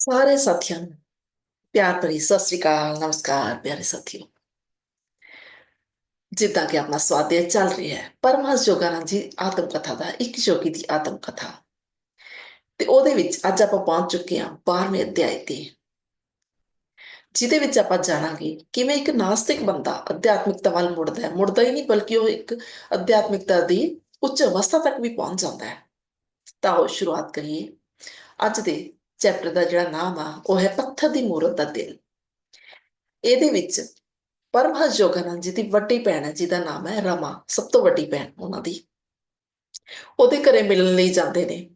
ਸਾਰੇ ਸਾਥੀਆਂ ਨੂੰ ਪਿਆਰ ਭਰੀ ਸਤਿ ਸ੍ਰੀ ਅਕਾਲ, ਨਮਸਕਾਰ ਪਿਆਰੇ ਸਾਥੀਓ। ਜਿੱਦਾਂ ਕਿ ਆਪਣਾ ਸਵਾਦਿਆ ਚੱਲ ਰਿਹਾ ਹੈ, ਪਰਮਹੰਸ ਯੋਗਾਨੰਦ ਜੀ ਆਤਮ ਕਥਾ ਦਾ, ਇੱਕ ਯੋਗੀ ਦੀ ਆਤਮ ਕਥਾ। ਤੇ ਉਹਦੇ ਵਿੱਚ ਅੱਜ ਆਪਾਂ ਪਹੁੰਚ ਚੁੱਕੇ ਹਾਂ 12ਵੇਂ ਅਧਿਆਇ ਤੇ, ਜਿਹਦੇ ਵਿੱਚ ਆਪਾਂ ਜਾਣਾਂਗੇ ਕਿਵੇਂ ਇੱਕ ਨਾਸਤਿਕ ਬੰਦਾ ਅਧਿਆਤਮਿਕਤਾ ਵੱਲ ਮੁੜਦਾ ਹੈ। ਮੁੜਦਾ ਹੀ ਨਹੀਂ, ਬਲਕਿ ਉਹ ਇੱਕ ਅਧਿਆਤਮਿਕਤਾ ਦੀ ਉੱਚ ਅਵਸਥਾ ਤੱਕ ਵੀ ਪਹੁੰਚ ਜਾਂਦਾ ਹੈ। ਤਾਂ ਉਹ ਸ਼ੁਰੂਆਤ ਕਰੀਏ। ਅੱਜ ਦੇ ਚੈਪਟਰ ਦਾ ਜਿਹੜਾ ਨਾਮ ਆ, ਉਹ ਹੈ ਪੱਥਰ ਦੀ ਮੂਰਤ ਦਾ ਦਿਲ। ਇਹਦੇ ਵਿੱਚ ਪਰਮਹੰਸ ਯੋਗਾਨੰਦ ਜੀ ਦੀ ਵੱਡੀ ਭੈਣ ਹੈ, ਜਿਹਦਾ ਨਾਮ ਹੈ ਰਮਾ, ਸਭ ਤੋਂ ਵੱਡੀ ਭੈਣ ਉਹਨਾਂ ਦੀ। ਉਹਦੇ ਘਰੇ ਮਿਲਣ ਲਈ ਜਾਂਦੇ ਨੇ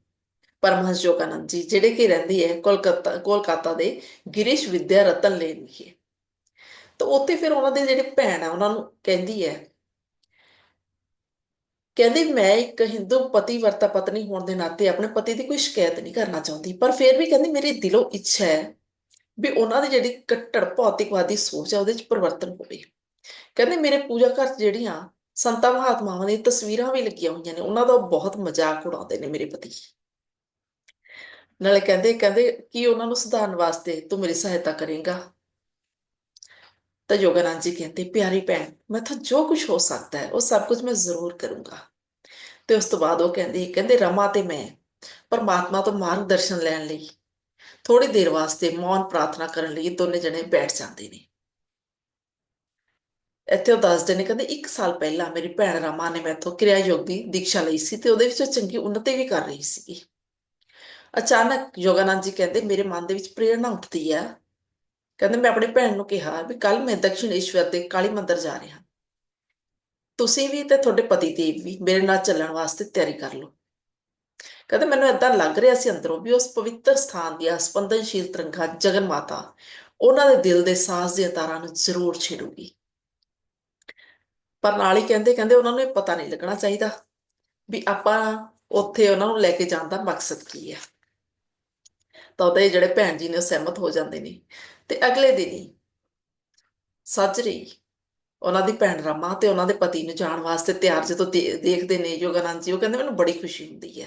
ਪਰਮਹੰਸ ਯੋਗਾਨੰਦ ਜੀ, ਜਿਹੜੇ ਕਿ ਰਹਿੰਦੀ ਹੈ ਕੋਲਕਾਤਾ ਕੋਲਕਾਤਾ ਦੇ ਗਿਰੀਸ਼ ਵਿਦਿਆ ਰਤਨ ਲੇਨ ਵਿਖੇ। ਤਾਂ ਉੱਥੇ ਫਿਰ ਉਹਨਾਂ ਦੇ ਜਿਹੜੇ ਭੈਣ ਆ, ਉਹਨਾਂ ਨੂੰ ਕਹਿੰਦੀ ਹੈ ਕਹਿੰਦੀ ਮੈਂ ਇੱਕ ਹਿੰਦੂ ਪਤੀ ਵਰਤਾ ਪਤਨੀ ਹੋਣ ਦੇ ਨਾਤੇ ਆਪਣੇ ਪਤੀ ਦੀ ਕੋਈ ਸ਼ਿਕਾਇਤ ਨਹੀਂ ਕਰਨਾ ਚਾਹੁੰਦੀ, ਪਰ ਫਿਰ ਵੀ ਕਹਿੰਦੀ ਮੇਰੀ ਦਿਲੋਂ ਇੱਛਾ ਹੈ ਵੀ ਉਹਨਾਂ ਦੀ ਜਿਹੜੀ ਕੱਟੜ ਭੌਤਿਕਵਾਦੀ ਸੋਚ ਹੈ ਉਹਦੇ 'ਚ ਪਰਿਵਰਤਨ ਹੋਵੇ। ਕਹਿੰਦੇ ਮੇਰੇ ਪੂਜਾ ਘਰ 'ਚ ਜਿਹੜੀਆਂ ਸੰਤਾਂ ਮਹਾਤਮਾਵਾਂ ਦੀਆਂ ਤਸਵੀਰਾਂ ਵੀ ਲੱਗੀਆਂ ਹੋਈਆਂ ਨੇ, ਉਹਨਾਂ ਦਾ ਬਹੁਤ ਮਜ਼ਾਕ ਉਡਾਉਂਦੇ ਨੇ ਮੇਰੇ ਪਤੀ। ਨਾਲੇ ਕਹਿੰਦੇ ਕਹਿੰਦੇ ਕੀ ਉਹਨਾਂ ਨੂੰ ਸੁਧਾਰਨ ਵਾਸਤੇ ਤੂੰ ਮੇਰੀ ਸਹਾਇਤਾ ਕਰੇਗਾ। ਤਾਂ ਯੋਗਾਨੰਦ ਜੀ ਕਹਿੰਦੇ, ਪਿਆਰੀ ਭੈਣ, ਮੈਂ ਤਾਂ ਜੋ ਕੁਝ ਹੋ ਸਕਦਾ ਹੈ, ਉਹ ਸਭ ਕੁਝ ਮੈਂ ਜ਼ਰੂਰ ਕਰੂੰਗਾ। ਤੇ ਉਸ ਤੋਂ ਬਾਅਦ ਉਹ ਕਹਿੰਦੀ, ਕਹਿੰਦੇ, ਰਮਾ ਤੇ ਮੈਂ, ਪਰਮਾਤਮਾ ਤੋਂ ਮਾਰਗ ਦਰਸ਼ਨ ਲੈਣ ਲਈ ਥੋੜੀ ਦੇਰ ਵਾਸਤੇ ਮੌਨ ਪ੍ਰਾਰਥਨਾ ਕਰਨ ਲਈ ਦੋਨੇ ਜਣੇ ਬੈਠ ਜਾਂਦੇ ਨੇ। ਇੱਥੇ ਉਹ ਦੱਸਦੇ ਨੇ, ਕਹਿੰਦੇ 1 ਸਾਲ ਪਹਿਲਾਂ ਮੇਰੀ ਭੈਣ ਰਮਾ ਨੇ ਮੈਥੋਂ ਕਿਰਿਆ ਯੋਗ ਦੀ ਦੀਕਸ਼ਾ ਲਈ ਸੀ ਤੇ ਉਹਦੇ ਵਿੱਚ ਉਹ ਚੰਗੀ ਉન્નਤੀ ਵੀ ਕਰ ਰਹੀ ਸੀ ਅਚਾਨਕ ਯੋਗਾਨੰਦ ਜੀ ਕਹਿੰਦੇ, ਮੇਰੇ ਮਨ ਦੇ ਵਿੱਚ ਪ੍ਰੇਰਣਾ ਉੱਠਦੀ ਹੈ ਕਹਿੰਦੇ ਮੈਂ ਆਪਣੀ ਭੈਣ ਨੂੰ ਕਿਹਾ ਵੀ ਕੱਲ ਮੈਂ ਦਕਸ਼ਿਣੇਸ਼ਵਰ ਦੇ ਕਾਲੀ ਮੰਦਿਰ ਜਾ ਰਿਹਾ। ਤੁਸੀਂ ਵੀ ਤੇ ਤੁਹਾਡੇ ਪਤੀ ਦੇਵ ਵੀ ਮੇਰੇ ਨਾਲ ਚੱਲਣ ਵਾਸਤੇ ਤਿਆਰੀ ਕਰ ਲਓ। ਕਹਿੰਦੇ ਮੈਨੂੰ ਏਦਾਂ ਲੱਗ ਰਿਹਾ ਸੀ ਅੰਦਰੋਂ ਵੀ ਉਸ ਪਵਿੱਤਰ ਸਥਾਨ ਦੀਆਂ ਸਪੰਦਨਸ਼ੀਲ ਤਰੰਗਾਂ ਜਗਨ ਮਾਤਾ ਉਹਨਾਂ ਦੇ ਦਿਲ ਦੇ ਸਾਜ਼ ਦੀਆਂ ਤਾਰਾਂ ਨੂੰ ਜ਼ਰੂਰ ਛੇੜੂਗੀ। ਪਰ ਨਾਲ ਹੀ ਕਹਿੰਦੇ ਕਹਿੰਦੇ ਉਹਨਾਂ ਨੂੰ ਇਹ ਪਤਾ ਨਹੀਂ ਲੱਗਣਾ ਚਾਹੀਦਾ ਵੀ ਆਪਾਂ ਉੱਥੇ ਉਹਨਾਂ ਨੂੰ ਲੈ ਕੇ ਜਾਣ ਦਾ ਮਕਸਦ ਕੀ ਹੈ ਤਾਂ ਉਹਦੇ ਜਿਹੜੇ ਭੈਣ ਜੀ ਨੇ ਉਹ ਸਹਿਮਤ ਹੋ ਜਾਂਦੇ ਨੇ। ਤੇ ਅਗਲੇ ਦਿਨ ਹੀ ਸੱਜਰੀ ਉਹਨਾਂ ਦੀ ਭੈਣ ਰਮਾ ਤੇ ਉਹਨਾਂ ਦੇ ਪਤੀ ਨੂੰ ਜਾਣ ਵਾਸਤੇ ਤਿਆਰ ਜਦੋਂ ਦੇ- ਦੇਖਦੇ ਨੇ ਯੋਗਾਨੰਦ ਜੀ, ਉਹ ਕਹਿੰਦੇ ਮੈਨੂੰ ਬੜੀ ਖੁਸ਼ੀ ਹੁੰਦੀ ਹੈ।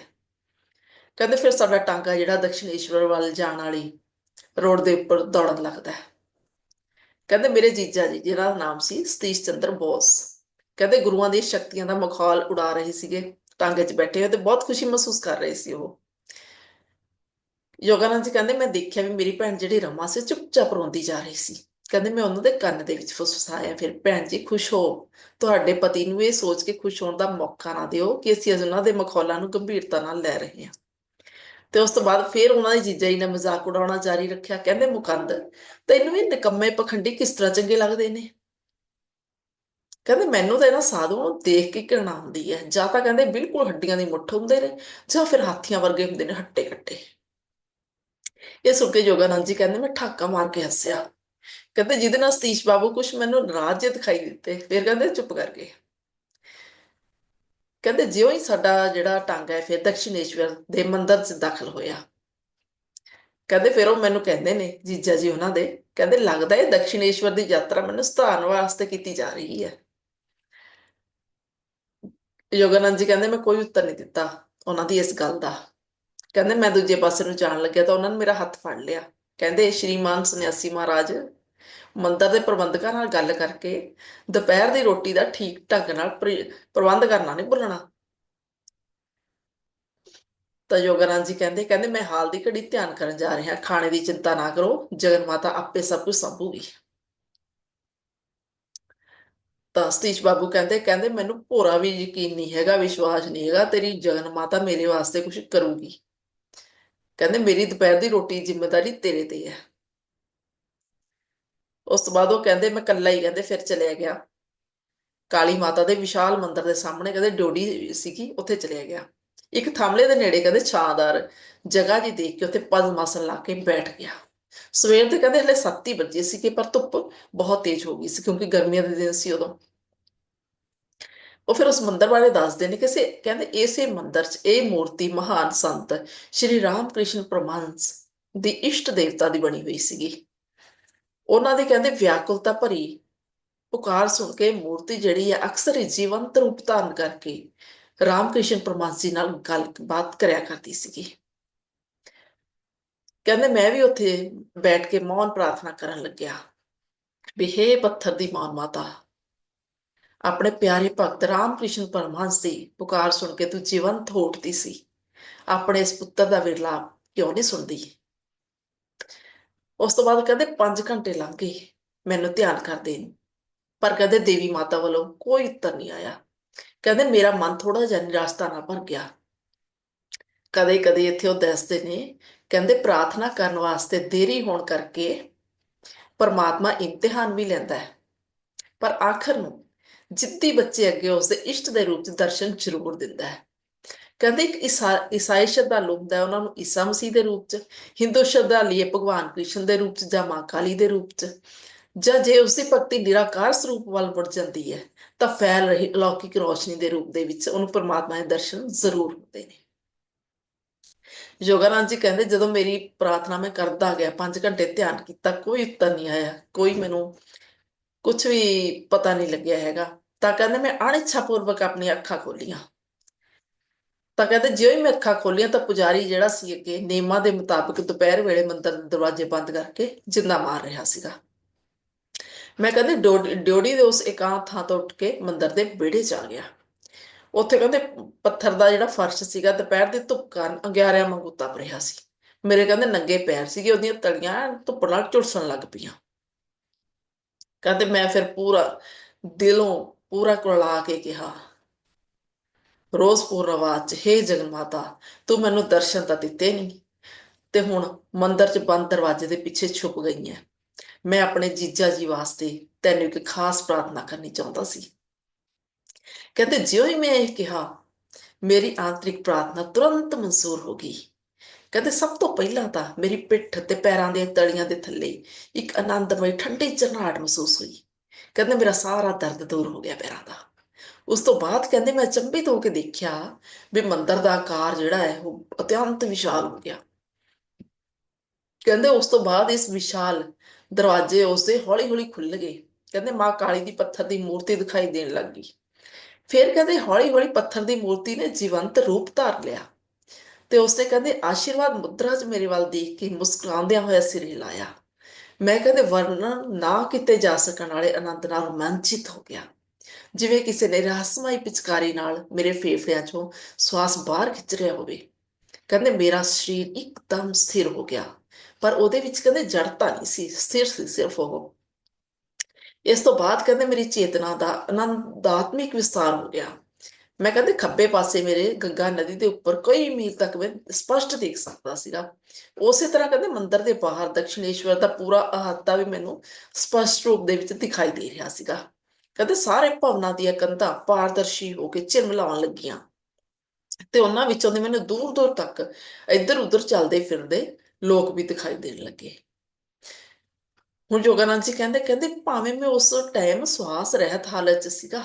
ਕਹਿੰਦੇ ਫਿਰ ਸਾਡਾ ਟਾਂਗਾ ਜਿਹੜਾ ਦਕਸ਼ਿਣੇਸ਼ਵਰ ਵੱਲ ਜਾਣ ਵਾਲੀ ਰੋਡ ਦੇ ਉੱਪਰ ਦੌੜਨ ਲੱਗਦਾ ਹੈ। ਕਹਿੰਦੇ ਮੇਰੇ ਜੀਜਾ ਜੀ, ਜਿਹਨਾਂ ਦਾ ਨਾਮ ਸੀ ਸਤੀਸ਼ ਚੰਦਰ ਬੋਸ, ਕਹਿੰਦੇ ਗੁਰੂਆਂ ਦੀ ਸ਼ਕਤੀਆਂ ਦਾ ਮਖੌਲ ਉਡਾ ਰਹੇ ਸੀਗੇ, ਟਾਂਗੇ 'ਚ ਬੈਠੇ ਹੋਏ ਤੇ ਬਹੁਤ ਖੁਸ਼ੀ ਮਹਿਸੂਸ ਕਰ ਰਹੇ ਸੀ ਉਹ। ਯੋਗਾਨੰਦ ਜੀ ਕਹਿੰਦੇ ਮੈਂ ਦੇਖਿਆ ਵੀ ਮੇਰੀ ਭੈਣ ਜਿਹੜੀ ਰਮਾ ਸੀ ਚੁੱਪਚਾਪ ਰੋਂਦੀ ਜਾ ਰਹੀ ਸੀ। ਕਹਿੰਦੇ ਮੈਂ ਉਹਨਾਂ ਦੇ ਕੰਨ ਦੇ ਵਿੱਚ ਫੁਸਫੁਸਾਇਆ, ਫਿਰ ਭੈਣ ਜੀ ਖੁਸ਼ ਹੋ। ਤੁਹਾਡੇ ਪਤੀ ਨੂੰ ਇਹ ਸੋਚ ਕੇ ਖੁਸ਼ ਹੋਣ ਦਾ ਮੌਕਾ ਨਾ ਦਿਓ ਕਿ ਅਸੀਂ ਅੱਜ ਉਹਨਾਂ ਦੇ ਮਖੌਲਾਂ ਨੂੰ ਗੰਭੀਰਤਾ ਨਾਲ ਲੈ ਰਹੇ ਹਾਂ। ਤੇ ਉਸ ਤੋਂ ਬਾਅਦ ਫਿਰ ਉਹਨਾਂ ਦੀ ਜੀਜਾ ਜੀ ਨੇ ਮਜ਼ਾਕ ਉਡਾਉਣਾ ਜਾਰੀ ਰੱਖਿਆ। ਕਹਿੰਦੇ, ਮੁਕੰਦ, ਤੈਨੂੰ ਇਹ ਨਿਕੰਮੇ ਪਖੰਡੀ ਕਿਸ ਤਰ੍ਹਾਂ ਚੰਗੇ ਲੱਗਦੇ ਨੇ? ਕਹਿੰਦੇ, ਮੈਨੂੰ ਤਾਂ ਇਹਨਾਂ ਸਾਧੂਆਂ ਨੂੰ ਦੇਖ ਕੇ ਘਿਰਣਾ ਆਉਂਦੀ ਹੈ। ਜਾਂ ਤਾਂ ਕਹਿੰਦੇ ਬਿਲਕੁਲ ਹੱਡੀਆਂ ਦੀ ਮੁੱਠ ਹੁੰਦੇ ਨੇ, ਜਾਂ ਫਿਰ ਹਾਥੀਆਂ ਵਰਗੇ ਹੁੰਦੇ ਨੇ ਹੱਟੇ ਕੱਟੇ ਇਹ ਸੁਣ ਕੇ ਯੋਗਾਨੰਦ ਜੀ ਕਹਿੰਦੇ, ਮੈਂ ਠਾਕਾ ਮਾਰ ਕੇ ਹੱਸਿਆ। ਕਹਿੰਦੇ, ਜਿਹਦੇ ਨਾਲ ਸਤੀਸ਼ ਬਾਬੂ ਕੁਛ ਮੈਨੂੰ ਨਾਰਾਜ਼ ਜਿਹੇ ਦਿਖਾਈ ਦਿੱਤੇ। ਫਿਰ ਕਹਿੰਦੇ, ਚੁੱਪ ਕਰ ਗਏ। ਕਹਿੰਦੇ, ਜਿਉਂ ਹੀ ਸਾਡਾ ਜਿਹੜਾ ਟਾਂਗਾ ਹੈ, ਫਿਰ ਦਕਸ਼ਿਣੇਸ਼ਵਰ ਦੇ ਮੰਦਿਰ 'ਚ ਦਾਖਲ ਹੋਇਆ। ਕਹਿੰਦੇ, ਫਿਰ ਉਹ ਮੈਨੂੰ ਕਹਿੰਦੇ ਨੇ, ਜੀਜਾ ਜੀ ਉਹਨਾਂ ਦੇ, ਕਹਿੰਦੇ, ਲੱਗਦਾ ਹੈ ਦਕਸ਼ਿਣੇਸ਼ਵਰ ਦੀ ਯਾਤਰਾ ਮੈਨੂੰ ਸਤਾਰਨ ਵਾਸਤੇ ਕੀਤੀ ਜਾ ਰਹੀ ਹੈ। ਯੋਗਾਨੰਦ ਜੀ ਕਹਿੰਦੇ, ਮੈਂ ਕੋਈ ਉੱਤਰ ਨਹੀਂ ਦਿੱਤਾ ਉਹਨਾਂ ਦੀ ਇਸ ਗੱਲ ਦਾ। ਕਹਿੰਦੇ ਮੈਂ ਦੂਜੇ ਪਾਸੇ ਨੂੰ ਜਾਣ ਲੱਗਿਆ ਤਾਂ ਉਹਨਾਂ ਨੇ ਮੇਰਾ ਹੱਥ ਫੜ ਲਿਆ। ਕਹਿੰਦੇ ਸ਼੍ਰੀਮਾਨ ਸੰਨਿਆਸੀ ਮਹਾਰਾਜ, ਮੰਦਰ ਦੇ ਪ੍ਰਬੰਧਕਾਂ ਨਾਲ ਗੱਲ ਕਰਕੇ ਦੁਪਹਿਰ ਦੀ ਰੋਟੀ ਦਾ ਠੀਕ ਢੰਗ ਨਾਲ ਪ੍ਰਬੰਧ ਕਰਨਾ ਨਹੀਂ ਭੁੱਲਣਾ। ਤਾਂ ਯੋਗਾਨੰਦ ਜੀ ਕਹਿੰਦੇ ਕਹਿੰਦੇ ਮੈਂ ਹਾਲ ਦੀ ਘੜੀ ਧਿਆਨ ਕਰਨ ਜਾ ਰਿਹਾ, ਖਾਣੇ ਦੀ ਚਿੰਤਾ ਨਾ ਕਰੋ, ਜਗਨ ਮਾਤਾ ਆਪੇ ਸਭ ਕੁਝ ਸੰਭੂਗੀ। ਤਾਂ ਸਤੀਸ਼ ਬਾਬੂ ਕਹਿੰਦੇ ਕਹਿੰਦੇ ਮੈਨੂੰ ਭੋਰਾ ਵੀ ਯਕੀਨ ਨਹੀਂ ਹੈਗਾ, ਵਿਸ਼ਵਾਸ ਨਹੀਂ ਹੈਗਾ, ਤੇਰੀ ਜਗਨ ਮਾਤਾ ਮੇਰੇ ਵਾਸਤੇ ਕੁਝ ਕਰੂਗੀ। ਕਹਿੰਦੇ ਮੇਰੀ ਦੁਪਹਿਰ ਦੀ ਰੋਟੀ ਜ਼ਿੰਮੇਵਾਰੀ ਤੇਰੇ ਤੇ ਹੈ। ਉਸ ਤੋਂ ਬਾਅਦ ਉਹ ਕਹਿੰਦੇ ਮੈਂ ਇਕੱਲਾ ਹੀ, ਕਹਿੰਦੇ ਫਿਰ ਚਲਿਆ ਗਿਆ। ਕਾਲੀ ਮਾਤਾ ਦੇ ਵਿਸ਼ਾਲ ਮੰਦਿਰ ਦੇ ਸਾਹਮਣੇ ਕਹਿੰਦੇ ਡੋਡੀ ਸੀਗੀ, ਉੱਥੇ ਚਲਿਆ ਗਿਆ। ਇੱਕ ਥੰਮਲੇ ਦੇ ਨੇੜੇ ਕਹਿੰਦੇ ਛਾਂਦਾਰ ਜਗ੍ਹਾ ਜੀ ਦੇਖ ਕੇ ਉੱਥੇ ਪਦਮਾਸਨ ਲਾ ਕੇ ਬੈਠ ਗਿਆ। ਸਵੇਰ ਦੇ ਕਹਿੰਦੇ ਹਲੇ 7 ਹੀ ਵਜੇ ਸੀਗੇ, ਪਰ ਧੁੱਪ ਬਹੁਤ ਤੇਜ਼ ਹੋ ਗਈ ਸੀ ਕਿਉਂਕਿ ਗਰਮੀਆਂ ਦੇ ਦਿਨ ਸੀ ਉਦੋਂ। ਉਹ ਫਿਰ ਉਸ ਮੰਦਰ ਬਾਰੇ ਦੱਸਦੇ ਨੇ ਕਿ ਕਹਿੰਦੇ ਇਸੇ ਮੰਦਿਰ 'ਚ ਇਹ ਮੂਰਤੀ ਮਹਾਨ ਸੰਤ ਸ਼੍ਰੀ ਰਾਮ ਕ੍ਰਿਸ਼ਨ ਪਰਮਹੰਸ ਦੀ ਇਸ਼ਟ ਦੇਵਤਾ ਦੀ ਬਣੀ ਹੋਈ ਸੀਗੀ। ਉਹਨਾਂ ਦੀ ਕਹਿੰਦੇ ਵਿਆਕੁਲਤਾ ਭਰੀ ਪੁਕਾਰ ਸੁਣ ਕੇ ਮੂਰਤੀ ਜਿਹੜੀ ਹੈ ਅਕਸਰ ਹੀ ਜੀਵੰਤ ਰੂਪ ਧਾਰਨ ਕਰਕੇ ਰਾਮ ਕ੍ਰਿਸ਼ਨ ਪਰਮਹੰਸ ਜੀ ਨਾਲ ਗੱਲਬਾਤ ਕਰਿਆ ਕਰਦੀ ਸੀਗੀ। ਕਹਿੰਦੇ ਮੈਂ ਵੀ ਉੱਥੇ ਬੈਠ ਕੇ ਮੌਨ ਪ੍ਰਾਰਥਨਾ ਕਰਨ ਲੱਗਿਆ ਵੀ ਪੱਥਰ ਦੀ ਮਾਂ ਮਾਤਾ ਆਪਣੇ ਪਿਆਰੇ ਭਗਤ ਰਾਮ ਕ੍ਰਿਸ਼ਨ ਪਰਮਹੰਸ ਦੀ ਪੁਕਾਰ ਸੁਣ ਕੇ ਤੂੰ ਜੀਵੰਤ ਹੋ ਉੱਠਦੀ ਸੀ। ਆਪਣੇ ਇਸ ਪੁੱਤਰ ਦਾ ਵਿਰਲਾਪ ਕਿਉਂ ਨਹੀਂ ਸੁਣਦੀ? ਉਸ ਤੋਂ ਬਾਅਦ ਕਹਿੰਦੇ 5 ਘੰਟੇ ਲੰਘ ਗਏ, ਮੈਨੂੰ ਧਿਆਨ ਕਰਦੇ ਪਰ ਕਹਿੰਦੇ ਦੇਵੀ ਮਾਤਾ ਵੱਲੋਂ ਕੋਈ ਉੱਤਰ ਨਹੀਂ ਆਇਆ। ਕਹਿੰਦੇ ਮੇਰਾ ਮਨ ਥੋੜਾ ਜਿਹਾ ਨਿਰਾਸ਼ਤਾ ਨਾਲ ਭਰ ਗਿਆ। ਕਦੇ ਕਦੇ ਇੱਥੇ ਉਹ ਦੱਸਦੇ ਨੇ, ਕਹਿੰਦੇ ਪ੍ਰਾਰਥਨਾ ਕਰਨ ਵਾਸਤੇ ਦੇਰੀ ਹੋਣ ਕਰਕੇ ਪਰਮਾਤਮਾ ਇਮਤਿਹਾਨ ਵੀ ਲੈਂਦਾ ਹੈ। ਪਰ ਆਖਰ ਨੂੰ ਜਿੱਦੀ ਬੱਚੇ ਅੱਗੇ ਉਸਦੇ ਇਸ਼ਟ ਦੇ ਰੂਪ 'ਚ ਦਰਸ਼ਨ ਜ਼ਰੂਰ ਦਿੰਦਾ ਹੈ। ਕਹਿੰਦੇ ਇੱਕ ਈਸਾਈ ਸ਼ਰਧਾਲੂ ਹੁੰਦਾ ਉਹਨਾਂ ਨੂੰ ਈਸਾ ਮਸੀਹ ਦੇ ਰੂਪ 'ਚ, ਹਿੰਦੂ ਸ਼ਰਧਾਲੀ ਭਗਵਾਨ ਕ੍ਰਿਸ਼ਨ ਦੇ ਰੂਪ 'ਚ ਜਾਂ ਮਾਂ ਕਾਲੀ ਦੇ ਰੂਪ 'ਚ, ਜਾਂ ਜੇ ਉਸਦੀ ਭਗਤੀ ਨਿਰਾਕਾਰ ਸਰੂਪ ਵੱਲ ਵੜ ਜਾਂਦੀ ਹੈ, ਤਾਂ ਫੈਲ ਰਹੀ ਅਲੌਕਿਕ ਰੋਸ਼ਨੀ ਦੇ ਰੂਪ ਦੇ ਵਿੱਚ ਉਹਨੂੰ ਪਰਮਾਤਮਾ ਦੇ ਦਰਸ਼ਨ ਜ਼ਰੂਰ ਹੁੰਦੇ ਨੇ। ਯੋਗਾਨੰਦ ਜੀ ਕਹਿੰਦੇ, ਜਦੋਂ ਮੇਰੀ ਪ੍ਰਾਰਥਨਾ ਮੈਂ ਕਰਦਾ ਗਿਆ 5 ਘੰਟੇ ਧਿਆਨ ਕੀਤਾ, ਕੋਈ ਉੱਤਰ ਨਹੀਂ ਆਇਆ, ਕੋਈ ਮੈਨੂੰ ਕੁਝ ਵੀ ਪਤਾ ਨਹੀਂ ਲੱਗਿਆ ਹੈਗਾ ਤਾਂ ਕਹਿੰਦੇ ਮੈਂ ਅਣਿੱਛਾਪੂਰਵਕ ਆਪਣੀਆਂ ਅੱਖਾਂ ਖੋਲੀਆਂ। ਤਾਂ ਕਹਿੰਦੇ ਜਿਉਂ ਹੀ ਮੈਂ ਅੱਖਾਂ ਖੋਲੀਆਂ ਤਾਂ ਪੁਜਾਰੀ ਜਿਹੜਾ ਸੀ ਅੱਗੇ ਨੇਮਾਂ ਦੇ ਮੁਤਾਬਕ ਦੁਪਹਿਰ ਵੇਲੇ ਮੰਦਰ ਦੇ ਦਰਵਾਜ਼ੇ ਬੰਦ ਕਰਕੇ ਜਿੰਦਾ ਮਾਰ ਰਿਹਾ ਸੀਗਾ। ਮੈਂ ਕਹਿੰਦੇ ਡਿਓੜੀ ਦੇ ਉਸ ਇਕਾਂਤ ਥਾਂ ਤੋਂ ਉੱਠ ਕੇ ਮੰਦਰ ਦੇ ਵਿਹੜੇ 'ਚ ਆ ਗਿਆ। ਉੱਥੇ ਕਹਿੰਦੇ ਪੱਥਰ ਦਾ ਜਿਹੜਾ ਫਰਸ਼ ਸੀਗਾ ਦੁਪਹਿਰ ਦੀ ਧੁੱਪ ਕਾਰਨ ਅੰਗਿਆਰਿਆਂ ਵਾਂਗੂ ਤਪ ਰਿਹਾ ਸੀ। ਮੇਰੇ ਕਹਿੰਦੇ ਨੰਗੇ ਪੈਰ ਸੀਗੇ, ਉਹਦੀਆਂ ਤਲੀਆਂ ਧੁੱਪ ਨਾਲ ਝੁਲਸਣ ਲੱਗ ਪਈਆਂ। ਕਹਿੰਦੇ ਮੈਂ ਫਿਰ ਪੂਰਾ ਦਿਲੋਂ ਪੂਰਾ ਕੁਰਲਾ ਕੇ ਕਿਹਾ, ਰੋਜ਼ ਪੂਰਨਵਾਚ ਹੇ ਜਗਨ ਮਾਤਾ ਤੂੰ ਮੈਨੂੰ ਦਰਸ਼ਨ ਤਾਂ ਦਿੱਤੇ ਨਹੀਂ ਤੇ ਹੁਣ ਮੰਦਰ 'ਚ ਬੰਦ ਦਰਵਾਜ਼ੇ ਦੇ ਪਿੱਛੇ ਛੁਪ ਗਈ ਹੈ ਮੈਂ ਆਪਣੇ ਜੀਜਾ ਜੀ ਵਾਸਤੇ ਤੈਨੂੰ ਇੱਕ ਖਾਸ ਪ੍ਰਾਰਥਨਾ ਕਰਨੀ ਚਾਹੁੰਦਾ ਸੀ। ਕਹਿੰਦੇ, ਜਿਉਂ ਹੀ ਮੈਂ ਇਹ ਕਿਹਾ, ਮੇਰੀ ਆਂਤਰਿਕ ਪ੍ਰਾਰਥਨਾ ਤੁਰੰਤ ਮਨਜ਼ੂਰ ਹੋ ਗਈ। ਕਹਿੰਦੇ, ਸਭ ਤੋਂ ਪਹਿਲਾਂ ਤਾਂ ਮੇਰੀ ਪਿੱਠ ਤੇ ਪੈਰਾਂ ਦੇ ਤਲੀਆਂ ਦੇ ਥੱਲੇ ਇੱਕ ਆਨੰਦਮਈ ਠੰਡੀ ਝਰਨਾਟ ਮਹਿਸੂਸ ਹੋਈ। ਕਹਿੰਦੇ ਮੇਰਾ ਸਾਰਾ ਦਰਦ ਦੂਰ ਹੋ ਗਿਆ ਪੈਰਾਂ ਦਾ। ਉਸ ਤੋਂ ਬਾਅਦ ਕਹਿੰਦੇ ਮੈਂ ਅਚੰਭਿਤ ਹੋ ਕੇ ਦੇਖਿਆ ਵੀ ਮੰਦਰ ਦਾ ਆਕਾਰ ਜਿਹੜਾ ਹੈ ਉਹ ਅਤਿਅੰਤ ਵਿਸ਼ਾਲ ਹੋ ਗਿਆ। ਕਹਿੰਦੇ ਉਸ ਤੋਂ ਬਾਅਦ ਇਸ ਵਿਸ਼ਾਲ ਦਰਵਾਜ਼ੇ ਉਸਦੇ ਹੌਲੀ-ਹੌਲੀ ਖੁੱਲ ਗਏ। ਕਹਿੰਦੇ ਮਾਂ ਕਾਲੀ ਦੀ ਪੱਥਰ ਦੀ ਮੂਰਤੀ ਦਿਖਾਈ ਦੇਣ ਲੱਗ ਗਈ। ਫਿਰ ਕਹਿੰਦੇ ਹੌਲੀ-ਹੌਲੀ ਪੱਥਰ ਦੀ ਮੂਰਤੀ ਨੇ ਜੀਵੰਤ ਰੂਪ ਧਾਰ ਲਿਆ। ਤੇ ਉਸਨੇ ਕਹਿੰਦੇ ਆਸ਼ੀਰਵਾਦ ਮੁਦਰਾ 'ਚ ਮੇਰੇ ਵੱਲ ਦੇਖ ਕੇ ਮੁਸਕਰਾਉਂਦਿਆਂ ਹੋਇਆ ਸਿਰ ਹਿਲਾਇਆ ਮੈਂ ਕਹਿੰਦੇ ਵਰਣਨ ਨਾ ਕੀਤੇ ਜਾ ਸਕਣ ਵਾਲੇ ਆਨੰਦ ਨਾਲ ਰੋਮਾਂਚਿਤ ਹੋ ਗਿਆ। ਜਿਵੇਂ ਕਿਸੇ ਨੇ ਰਹੱਸਮਈ ਪਿਚਕਾਰੀ ਨਾਲ ਮੇਰੇ ਫੇਫੜਿਆਂ 'ਚੋਂ ਸਵਾਸ ਬਾਹਰ ਖਿੱਚ ਰਿਹਾ ਹੋਵੇ। ਕਹਿੰਦੇ ਮੇਰਾ ਸਰੀਰ ਇੱਕਦਮ ਸਥਿਰ ਹੋ ਗਿਆ, ਪਰ ਉਹਦੇ ਵਿੱਚ ਕਹਿੰਦੇ ਜੜਤਾ ਨਹੀਂ ਸੀ, ਸਥਿਰ ਸੀ ਸਿਰਫ ਉਹ। ਇਸ ਤੋਂ ਬਾਅਦ ਕਹਿੰਦੇ ਮੇਰੀ ਚੇਤਨਾ ਦਾ ਆਨੰਦਾਤਮਿਕ ਵਿਸਤਾਰ ਹੋ ਗਿਆ। ਮੈਂ ਕਹਿੰਦੇ ਖੱਬੇ ਪਾਸੇ ਮੇਰੇ ਗੰਗਾ ਨਦੀ ਦੇ ਉੱਪਰ ਕਈ ਮੀਲ ਤੱਕ ਮੈਂ ਸਪਸ਼ਟ ਦੇਖ ਸਕਦਾ ਸੀਗਾ। ਉਸੇ ਤਰ੍ਹਾਂ ਕਹਿੰਦੇ ਮੰਦਿਰ ਦੇ ਬਾਹਰ ਦਕਸ਼ਿਣੇਸ਼ਵਰ ਦਾ ਪੂਰਾ ਅਹਾਤਾ ਵੀ ਮੈਨੂੰ ਸਪਸ਼ਟ ਰੂਪ ਦੇ ਵਿੱਚ ਦਿਖਾਈ ਦੇ ਰਿਹਾ ਸੀਗਾ। ਕਹਿੰਦੇ ਸਾਰੇ ਭਵਨਾਂ ਦੀਆਂ ਕੰਧਾਂ ਪਾਰਦਰਸ਼ੀ ਹੋ ਕੇ ਝਿਲਮਲਾਉਣ ਲੱਗੀਆਂ ਤੇ ਉਹਨਾਂ ਵਿੱਚੋਂ ਦੇ ਮੈਨੂੰ ਦੂਰ ਦੂਰ ਤੱਕ ਇੱਧਰ ਉੱਧਰ ਚੱਲਦੇ ਫਿਰਦੇ ਲੋਕ ਵੀ ਦਿਖਾਈ ਦੇਣ ਲੱਗੇ। ਹੁਣ ਜੋਗਾਨੰਦ ਜੀ ਕਹਿੰਦੇ ਕਹਿੰਦੇ ਭਾਵੇਂ ਮੈਂ ਉਸ ਟਾਈਮ ਸਵਾਸ ਰਹਿਤ ਹਾਲਤ 'ਚ ਸੀਗਾ